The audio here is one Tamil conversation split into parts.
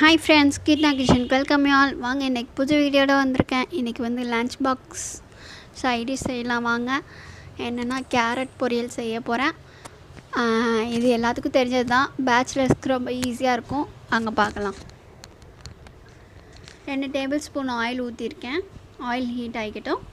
Hi friends Keerna kitchen welcome all வாங்க இன்றைக்கி புது வீடியோட வந்திருக்கேன். இன்றைக்கி வந்து லன்ச் பாக்ஸ் சைடி செய்யலாம் வாங்க. என்னென்னா கேரட் பொரியல் செய்ய போகிறேன் இது எல்லாத்துக்கும் தெரிஞ்சது தான் பேச்சுலர்ஸ்க்கு ரொம்ப ஈஸியாக இருக்கும். அங்கே பார்க்கலாம். ரெண்டு டேபிள் ஸ்பூன் ஆயில் ஊற்றிருக்கேன் ஆயில் ஹீட் ஆகிக்கட்டும்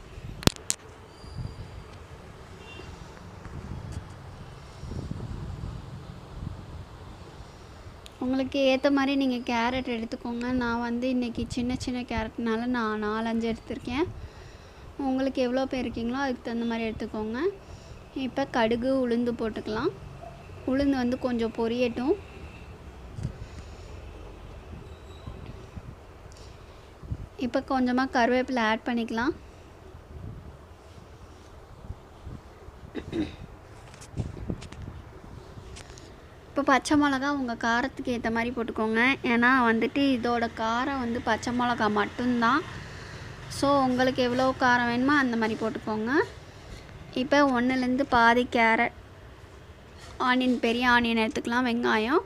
உங்களுக்கு ஏற்ற மாதிரி நீங்கள் கேரட் எடுத்துக்கோங்க. நான் வந்து இன்றைக்கி சின்ன சின்ன கேரட்னால நான் நாலஞ்சு எடுத்திருக்கேன். உங்களுக்கு எவ்வளோ பேர் இருக்கீங்களோ அதுக்கு தகுந்த மாதிரி எடுத்துக்கோங்க. இப்போ கடுகு உளுந்து போட்டுக்கலாம். உளுந்து வந்து கொஞ்சம் பொரியட்டும். இப்போ கொஞ்சமாக கருவேப்பிலை ஆட் பண்ணிக்கலாம் இப்போ பச்சை மிளகா உங்கள் காரத்துக்கு ஏற்ற மாதிரி போட்டுக்கோங்க. ஏன்னா வந்துட்டு இதோட காரம் வந்து பச்சை மிளகா மட்டும்தான். ஸோ உங்களுக்கு எவ்வளோ காரம் வேணுமோ அந்த மாதிரி போட்டுக்கோங்க. இப்போ ஒன்றுலேருந்து பாதி கேரட் ஆனியன் பெரிய ஆனியன் எடுத்துக்கலாம் வெங்காயம்.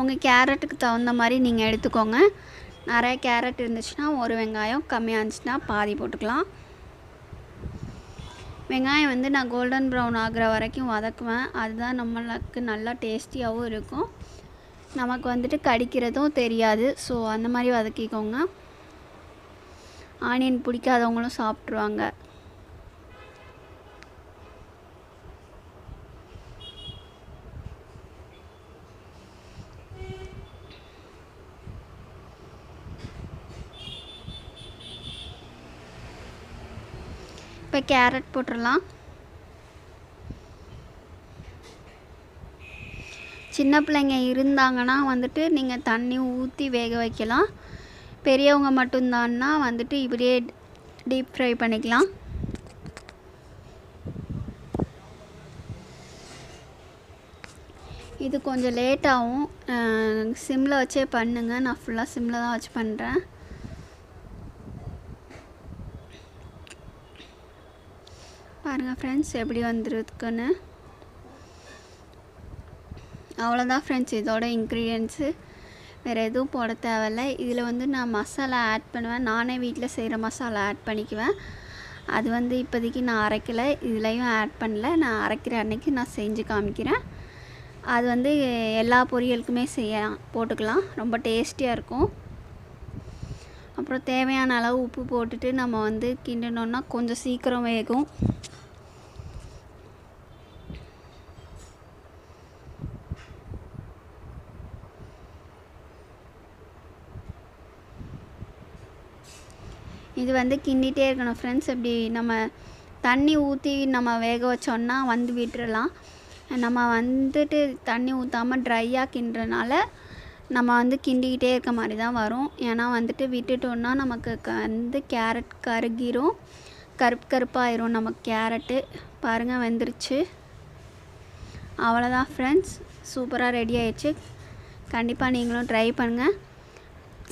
உங்கள் கேரட்டுக்கு தகுந்த மாதிரி நீங்கள் எடுத்துக்கோங்க. நிறைய கேரட் இருந்துச்சுன்னா ஒரு வெங்காயம் கம்மியாக இருந்துச்சுன்னா பாதி போட்டுக்கலாம். வெங்காயம் வந்து நான் கோல்டன் ப்ரௌன் ஆகிற வரைக்கும் வதக்குவேன். அதுதான் நம்மளுக்கு நல்லா டேஸ்டியாகவும் இருக்கும். நமக்கு வந்துட்டு கடிக்கிறதும் தெரியாது. ஸோ அந்த மாதிரி வதக்கிக்கோங்க. ஆனியன் பிடிக்காதவங்களும் சாப்பிட்ருவாங்க இப்போ கேரட் போட்டுடலாம். சின்ன பிள்ளைங்க இருந்தாங்கன்னா வந்துட்டு நீங்கள் தண்ணி ஊற்றி வேக வைக்கலாம். பெரியவங்க மட்டும்தான்னா வந்துட்டு இப்படியே டீப் ஃப்ரை பண்ணிக்கலாம். இது கொஞ்சம் லேட்டாகும். சிம்மில் வச்சே பண்ணுங்கள் நான் ஃபுல்லாக சிம்மில் தான் வச்சு பண்ணுறேன் பாருங்கள் ஃப்ரெண்ட்ஸ் எப்படி வந்துருக்குன்னு. அவ்வளோதான் ஃப்ரெண்ட்ஸ் இதோட இன்க்ரீடியன்ஸு வேறு எதுவும் போட தேவையில்ல. இதில் வந்து நான் மசாலா ஆட் பண்ணுவேன். நானே வீட்டில் செய்கிற மசாலா ஆட் பண்ணிக்குவேன். அது வந்து இப்போதைக்கு நான் அரைக்கலை. இதுலேயும் ஆட் பண்ணல. நான் அரைக்கிற அன்னைக்கு நான் செஞ்சு காமிக்கிறேன். அது வந்து எல்லா பொரியலுக்குமே செய்யலாம். போட்டுக்கலாம். ரொம்ப டேஸ்டியாக இருக்கும். அப்புறம் தேவையான அளவு உப்பு போட்டுட்டு நம்ம வந்து கிண்டணுன்னா கொஞ்சம் சீக்கிரம் வேகும். இது வந்து கிண்டிகிட்டே இருக்கணும் ஃப்ரெண்ட்ஸ் இப்படி நம்ம தண்ணி ஊற்றி நம்ம வேக வச்சோன்னா வந்து விட்டுறலாம். நம்ம வந்துட்டு தண்ணி ஊற்றாமல் ட்ரையாக கிண்டுறனால நம்ம வந்து கிண்டிக்கிட்டே இருக்க மாதிரி தான் வரும். ஏன்னா வந்துட்டு விட்டுட்டோன்னா நமக்கு வந்து கேரட் கருகிரும். கருப்பு கருப்பாயிரும் நமக்கு கேரட்டு பாருங்கள் வெந்துருச்சு. அவ்வளோதான் ஃப்ரெண்ட்ஸ் சூப்பராக ரெடி ஆயிடுச்சு. கண்டிப்பாக நீங்களும் ட்ரை பண்ணுங்கள்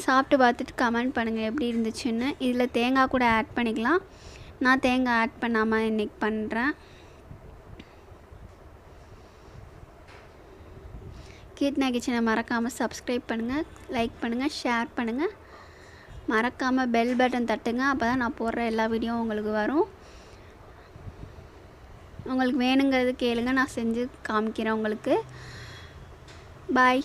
சாப்பிட்டு பார்த்துட்டு கமெண்ட் பண்ணுங்கள் எப்படி இருந்துச்சுன்னு. இதில் தேங்காய் கூட ஆட் பண்ணிக்கலாம். நான் தேங்காய் ஆட் பண்ணாமல் இன்றைக்கி பண்ணுறேன் கீர்த்தனா கிச்சனை மறக்காமல் சப்ஸ்கிரைப் பண்ணுங்கள் லைக் பண்ணுங்கள் ஷேர் பண்ணுங்கள் மறக்காமல் பெல் பட்டன் தட்டுங்க அப்போ தான் நான் போடுற எல்லா வீடியோவும் உங்களுக்கு வரும். உங்களுக்கு வேணுங்கிறது கேளுங்க நான் செஞ்சு காமிக்கிறேன் உங்களுக்கு. பாய்